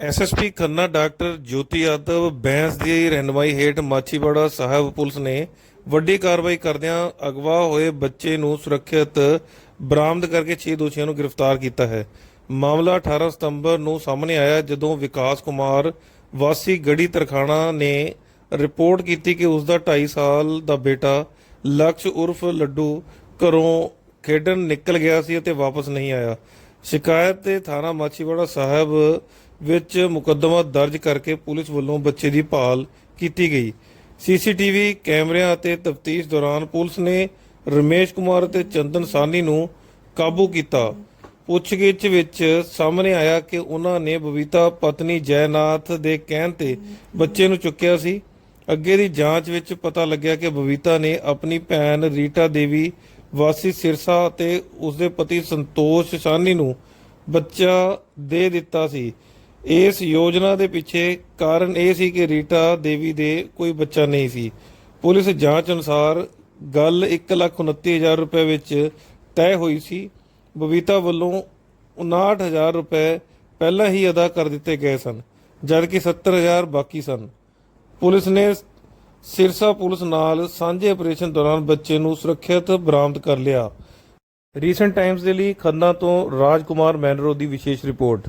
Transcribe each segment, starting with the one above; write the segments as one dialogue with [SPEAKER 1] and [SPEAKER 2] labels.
[SPEAKER 1] SSP Khanna doctor Jyoti Yadav Bains ਦੀ ਰਹਿਨਮਾਈ ਹੇਠ ਮਾਛੀਵਾੜਾ ਸਾਹਿਬ ਪੁਲਿਸ ਨੇ ਵੱਡੀ ਕਾਰਵਾਈ ਕਰਦਿਆਂ ਅਗਵਾ ਹੋਏ ਬੱਚੇ ਨੂੰ ਸੁਰੱਖਿਅਤ ਬਰਾਮਦ ਕਰਕੇ 6 ਦੋਸ਼ੀਆਂ ਨੂੰ ਗ੍ਰਿਫਤਾਰ ਕੀਤਾ ਹੈ। ਮਾਮਲਾ 18 ਸਤੰਬਰ ਨੂੰ ਸਾਹਮਣੇ ਆਇਆ ਜਦੋਂ ਵਿਕਾਸ ਕੁਮਾਰ ਵਾਸੀ ਗੜੀ ਤਰਖਾਣਾ ਨੇ ਰਿਪੋਰਟ ਕੀਤੀ ਕਿ ਉਸ ਦਾ 2.5 ਸਾਲ ਦਾ ਬੇਟਾ ਲਕਸ਼ ਉਰਫ ਲੱਡੂ ਘਰੋਂ ਖੇਡਣ ਨਿਕਲ ਗਿਆ ਸੀ ਅਤੇ ਵਾਪਸ ਨਹੀਂ ਆਇਆ। ਸ਼ਿਕਾਇਤ ਤੇ ਥਾਣਾ ਮਾਛੀਵਾੜਾ ਸਾਹਿਬ ਵਿੱਚ ਮੁਕੱਦਮਾ ਦਰਜ ਕਰਕੇ ਪੁਲਿਸ ਵੱਲੋਂ ਬੱਚੇ ਦੀ ਭਾਲ ਕੀਤੀ ਗਈ। ਸੀਸੀਟੀਵੀ ਕੈਮਰਿਆਂ ਅਤੇ ਤਫਤੀਸ਼ ਦੌਰਾਨ ਪੁਲਿਸ ਨੇ ਰਮੇਸ਼ ਕੁਮਾਰ ਅਤੇ ਚੰਦਨ ਸਾਨੀ ਨੂੰ ਕਾਬੂ ਕੀਤਾ। ਪੁੱਛਗਿੱਛ ਵਿੱਚ ਸਾਹਮਣੇ ਆਇਆ ਕਿ ਉਹਨਾਂ ਨੇ ਬਬੀਤਾ ਪਤਨੀ ਜੈਨਾਥ ਦੇ ਕਹਿਣ ਤੇ ਬੱਚੇ ਨੂੰ ਚੁੱਕਿਆ ਸੀ। ਅੱਗੇ ਦੀ ਜਾਂਚ ਵਿੱਚ ਪਤਾ ਲੱਗਿਆ ਕਿ ਬਬੀਤਾ ਨੇ ਆਪਣੀ ਭੈਣ ਰੀਟਾ ਦੇਵੀ, ਵਾਸੀ ਸਿਰਸਾ ਅਤੇ ਉਸਦੇ ਪਤੀ ਸੰਤੋਸ਼ ਸਾਨੀ ਨੂੰ ਬੱਚਾ ਦੇ ਦਿੱਤਾ ਸੀ। ਇਸ ਯੋਜਨਾ ਦੇ ਪਿੱਛੇ ਕਾਰਨ ਇਹ ਸੀ ਕਿ ਰੀਟਾ ਦੇਵੀ ਦੇ ਕੋਈ ਬੱਚਾ ਨਹੀਂ ਸੀ। ਪੁਲਿਸ ਜਾਂਚ ਅਨੁਸਾਰ ਗੱਲ 129000 ਰੁਪਏ ਵਿੱਚ ਤੈਅ ਹੋਈ ਸੀ। ਬਬੀਤਾ ਵੱਲੋਂ 59000 ਰੁਪਏ ਪਹਿਲਾਂ ਹੀ ਅਦਾ ਕਰ ਦਿੱਤੇ ਗਏ ਸਨ, ਜਦਕਿ 70000 ਬਾਕੀ ਸਨ। ਪੁਲਿਸ ਨੇ ਸਿਰਸਾ ਪੁਲਿਸ ਨਾਲ ਸਾਂਝੇ ਆਪਰੇਸ਼ਨ ਦੌਰਾਨ ਬੱਚੇ ਨੂੰ ਸੁਰੱਖਿਅਤ ਬਰਾਮਦ ਕਰ ਲਿਆ। ਰੀਸੈਂਟ ਟਾਈਮਸ ਦੇ ਲਈ ਖੰਨਾ ਤੋਂ ਰਾਜਕੁਮਾਰ ਮੈਨਰੋ ਦੀ ਵਿਸ਼ੇਸ਼ ਰਿਪੋਰਟ।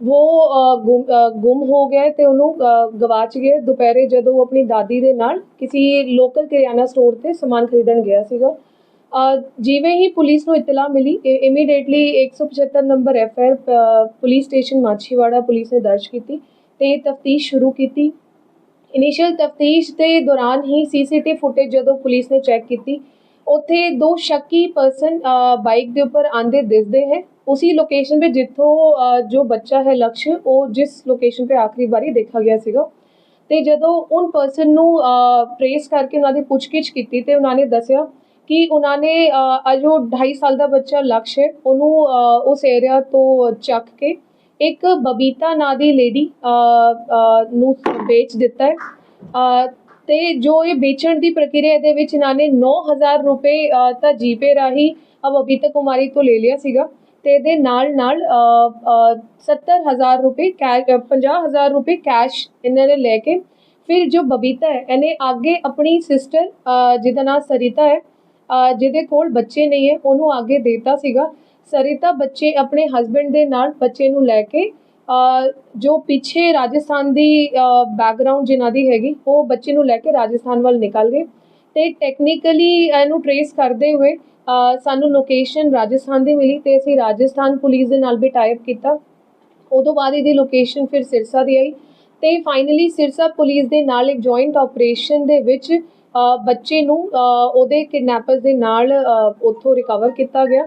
[SPEAKER 2] ਉਹ ਅ, ਗੁੰਮ ਹੋ ਗਿਆ ਹੈ ਤੇ ਉਹਨੂੰ ਅ, ਗਵਾਚ ਗਿਆ ਦੁਪਹਿਰੇ ਜਦੋਂ ਉਹ ਆਪਣੀ ਦਾਦੀ ਦੇ ਨਾਲ ਕਿਸੇ ਲੋਕਲ ਕਿਰਿਆਨਾ ਸਟੋਰ ਤੇ ਸਮਾਨ ਖਰੀਦਣ ਗਿਆ ਸੀਗਾ ਜਿਵੇਂ ਹੀ ਪੁਲਿਸ ਨੂੰ ਇਤਲਾਹ ਮਿਲੀ immediately 175 number F R police station Machhiwara police ਨੇ ਦਰਜ ਕੀਤੀ ਤੇ ਤਫਤੀਸ਼ ਸ਼ੁਰੂ ਕੀਤੀ ਇਨੀਸ਼ੀਅਲ ਤਫਤੀਸ਼ ਦੇ ਦੌਰਾਨ ਹੀ ਸੀਸੀਟੀਵੀ ਫੁਟੇਜ ਜਦੋਂ ਪੁਲਿਸ ਨੇ ਚੈੱਕ ਕੀਤੀ ਉੱਥੇ ਦੋ ਸ਼ੱਕੀ ਪਰਸਨ ਬਾਈਕ ਦੇ ਉੱਪਰ ਆਂਦੇ ਦਿਸਦੇ ਹੈ। ਉसी ਲੋਕੇਸ਼ਨ 'ਤੇ ਜਿੱਥੋਂ ਜੋ ਬੱਚਾ ਹੈ ਲਕਸ਼ ਉਹ ਜਿਸ ਲੋਕੇਸ਼ਨ 'ਤੇ ਆਖਰੀ ਵਾਰੀ ਦੇਖਿਆ ਗਿਆ ਸੀਗਾ। ਤੇ ਜਦੋਂ ਉਨ ਪਰਸਨ ਨੂੰ ਪ੍ਰੇਸ ਕਰਕੇ ਉਹਨਾਂ ਦੀ ਪੁੱਛਗਿੱਛ ਕੀਤੀ ਤੇ ਉਹਨਾਂ ਨੇ ਦੱਸਿਆ ਕਿ ਉਹਨਾਂ ਨੇ ਅ, ਜੋ 2.5 ਸਾਲ ਦਾ ਬੱਚਾ ਲਕਸ਼ ਹੈ। ਉਹਨੂੰ ਉਸ ਏਰੀਆ ਤੋਂ ਚੱਕ ਕੇ ਇੱਕ ਬਬੀਤਾ ਨਾਂ ਦੀ ਲੇਡੀ ਨੂੰ ਵੇਚ ਦਿੱਤਾ ਹੈ। ਤੇ ਜੋ ਇਹ ਵੇਚਣ ਦੀ ਪ੍ਰਕਿਰਿਆ ਦੇ ਵਿੱਚ ਇਹਨਾਂ ਨੇ 9000 ਰੁਪਏ ਅ, ਤਾਂ ਜੀਪੇ ਰਾਹੀਂ ਅ, ਬਬੀਤਾ ਕੁਮਾਰੀ ਤੋਂ ਲੈ ਲਿਆ ਸੀਗਾ ਤੇ ਇਹਦੇ ਨਾਲ ਨਾਲ ਅ, ਅ, 70000 ਰੁਪਏ ਕੈਸ਼ 50000 ਰੁਪਏ ਕੈਸ਼ ਇਹਨਾਂ ਨੇ ਲੈ ਕੇ ਫਿਰ ਜੋ ਬਬੀਤਾ ਹੈ ਇਹਨੇ ਅੱਗੇ ਆਪਣੀ ਸਿਸਟਰ ਜਿਹਦਾ ਨਾਮ ਸਰਿਤਾ ਹੈ ਜਿਹਦੇ ਕੋਲ ਬੱਚੇ ਨਹੀਂ ਹੈ ਉਹਨੂੰ ਅੱਗੇ ਦੇਤਾ ਸੀਗਾ। ਸਰਿਤਾ ਬੱਚੇ ਆਪਣੇ ਹਸਬੰਡ ਦੇ ਨਾਲ ਬੱਚੇ ਨੂੰ ਲੈ ਕੇ ਜੋ ਪਿੱਛੇ ਰਾਜਸਥਾਨ ਦੀ ਬੈਕਗ੍ਰਾਉਂਡ ਜਿਨ੍ਹਾਂ ਦੀ ਹੈਗੀ, ਉਹ ਬੱਚੇ ਨੂੰ ਲੈ ਕੇ ਰਾਜਸਥਾਨ ਵੱਲ ਨਿਕਲ ਗਏ ਤੇ ਟੈਕਨੀਕਲੀ ਇਹਨੂੰ ਟਰੇਸ ਕਰਦੇ ਹੋਏ ਸਾਨੂੰ ਲੋਕੇਸ਼ਨ ਰਾਜਸਥਾਨ ਦੀ ਮਿਲੀ ਤੇ ਅਸੀਂ ਰਾਜਸਥਾਨ ਪੁਲਿਸ ਦੇ ਨਾਲ ਵੀ ਟਾਈਪ ਕੀਤਾ। ਉਦੋਂ ਬਾਅਦ ਇਹਦੀ ਲੋਕੇਸ਼ਨ ਫਿਰ ਸਿਰਸਾ ਦੀ ਆਈ ਤੇ ਫਾਈਨਲੀ ਸਿਰਸਾ ਪੁਲਿਸ ਦੇ ਨਾਲ ਇੱਕ ਜੁਆਇੰਟ ਆਪਰੇਸ਼ਨ ਦੇ ਵਿੱਚ ਬੱਚੇ ਨੂੰ ਉਹਦੇ ਕਿਡਨੈਪਰਸ ਦੇ ਨਾਲ ਉੱਥੋਂ ਰਿਕਵਰ ਕੀਤਾ ਗਿਆ।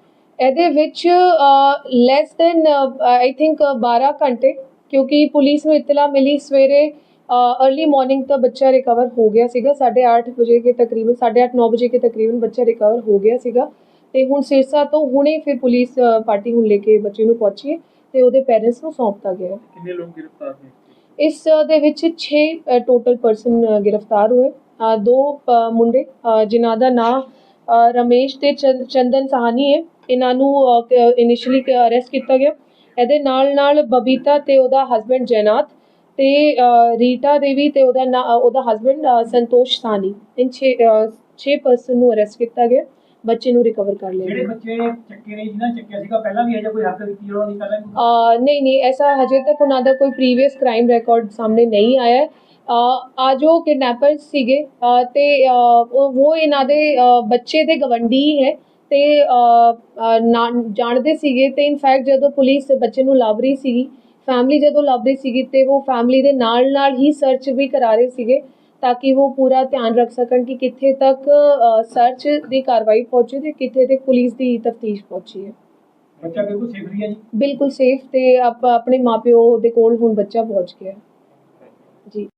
[SPEAKER 2] ਇਹਦੇ ਵਿੱਚ ਲੈਸ ਦੈਨ ਆਈ ਥਿੰਕ 12 ਘੰਟੇ ਕਿਉਂਕਿ ਪੁਲਿਸ ਨੂੰ ਇਤਲਾ ਮਿਲੀ ਸਵੇਰੇ अर्ਲੀ ਮਾਰਨਿੰਗ ਤਾਂ ਬੱਚਾ ਰਿਕਵਰ ਹੋ ਗਿਆ ਸੀਗਾ 8:30 ਵਜੇ ਕੇ ਤਕਰੀਬਨ 8:30 9 ਵਜੇ ਕੇ ਤਕਰੀਬਨ ਬੱਚਾ ਰਿਕਵਰ ਹੋ ਗਿਆ ਸੀਗਾ। ਤੇ ਹੁਣ ਸਿਰਸਾ ਤੋਂ ਹੁਣੇ ਫਿਰ ਪੁਲਿਸ ਪਾਰਟੀ ਹੁਣ ਲੈ ਕੇ ਬੱਚੇ ਨੂੰ ਪਹੁੰਚੀ ਤੇ ਉਹਦੇ ਪੇਰੈਂਟਸ ਨੂੰ ਸੌਂਪਤਾ ਗਿਆ।
[SPEAKER 3] ਕਿੰਨੇ ਲੋਕ ਗ੍ਰਿਫਤਾਰ ਨੇ
[SPEAKER 2] ਇਸ ਦੇ ਵਿੱਚ 6 ਟੋਟਲ ਪਰਸਨ ਗ੍ਰਿਫਤਾਰ ਹੋਏ। ਦੋ ਮੁੰਡੇ ਜਿਨ੍ਹਾਂ ਦਾ ਨਾਮ ਰਮੇਸ਼ ਤੇ ਚੰਦ- ਚੰਦਨ ਸਾਹਨੀ ਹੈ। ਇਹਨਾਂ ਨੂੰ ਇਨੀਸ਼ੀਅਲੀ ਅਰੈਸਟ ਕੀਤਾ ਗਿਆ। ਇਹਦੇ ਨਾਲ ਨਾਲ ਬਬੀਤਾ ਤੇ ਉਹਦਾ ਹਸਬੰਡ ਜੈਨਾਥ ਤੇ ਰੀਟਾ ਦੇਵੀ ਤੇ ਉਹਦਾ ਉਹਦਾ husband Santosh Sani in 6 6 person ਨੂੰ ਅਰੈਸਟ ਕੀਤਾ ਗਿਆ। ਬੱਚੇ ਨੂੰ ਰਿਕਵਰ ਕਰ ਲਿਆ
[SPEAKER 4] ਜਿਹੜੇ ਬੱਚੇ ਚੱਕੇ ਨੇ ਜਿਹਨਾਂ ਚੱਕਿਆ ਸੀਗਾ ਪਹਿਲਾਂ ਵੀ ਅਜੇ ਕੋਈ ਹੱਕ ਦਿੱਤੀ ਉਹਨਾਂ ਦੀ ਪਹਿਲਾਂ
[SPEAKER 2] ਨਹੀਂ ਨਹੀਂ ਐਸਾ ਹਜੇ ਤੱਕ ਉਹਨਾਂ ਦਾ ਕੋਈ ਪ੍ਰੀਵੀਅਸ ਕ੍ਰਾਈਮ ਰਿਕਾਰਡ ਸਾਹਮਣੇ ਨਹੀਂ ਆਇਆ ਆ ਜੋ ਕਿਡਨੈਪਰ ਸੀਗੇ। ਤੇ ਉਹ ਇਹਨਾਂ ਦੇ ਬੱਚੇ ਦੇ ਗਵੰਡੀ ਹੈ। ਤੇ ਜਾਣਦੇ ਸੀਗੇ ਤੇ ਇਨਫੈਕਟ ਜਦੋਂ ਪੁਲਿਸ ਬੱਚੇ ਨੂੰ ਲੱਭ ਰਹੀ ਸੀਗੀ ਫੈਮਿਲੀ ਜਦੋਂ ਲੱਭ ਰਹੀ ਸੀਗੀ ਤੇ ਉਹ ਫੈਮਿਲੀ ਦੇ ਨਾਲ ਨਾਲ ਹੀ ਸਰਚ ਵੀ ਕਰਾ ਰਹੇ ਸੀਗੇ ਤਾਂ ਕਿ ਉਹ ਪੂਰਾ ਧਿਆਨ ਰੱਖ ਸਕਣ ਕਿ ਕਿੱਥੇ ਤੱਕ ਸਰਚ ਦੀ ਕਾਰਵਾਈ ਪਹੁੰਚੀ ਤੇ ਕਿੱਥੇ ਤੱਕ ਪੁਲਿਸ ਦੀ ਤਫਤੀਸ਼ ਪਹੁੰਚੀ ਹੈ।
[SPEAKER 4] ਬੱਚਾ ਬਿਲਕੁਲ ਸੇਫ ਰਹੀ ਹੈ ਜੀ?
[SPEAKER 2] ਬਿਲਕੁਲ ਸੇਫ ਤੇ ਆਪ ਆਪਣੇ ਮਾਪਿਓ ਦੇ ਕੋਲ ਹੁਣ ਬੱਚਾ ਪਹੁੰਚ ਗਿਆ। ਜੀ।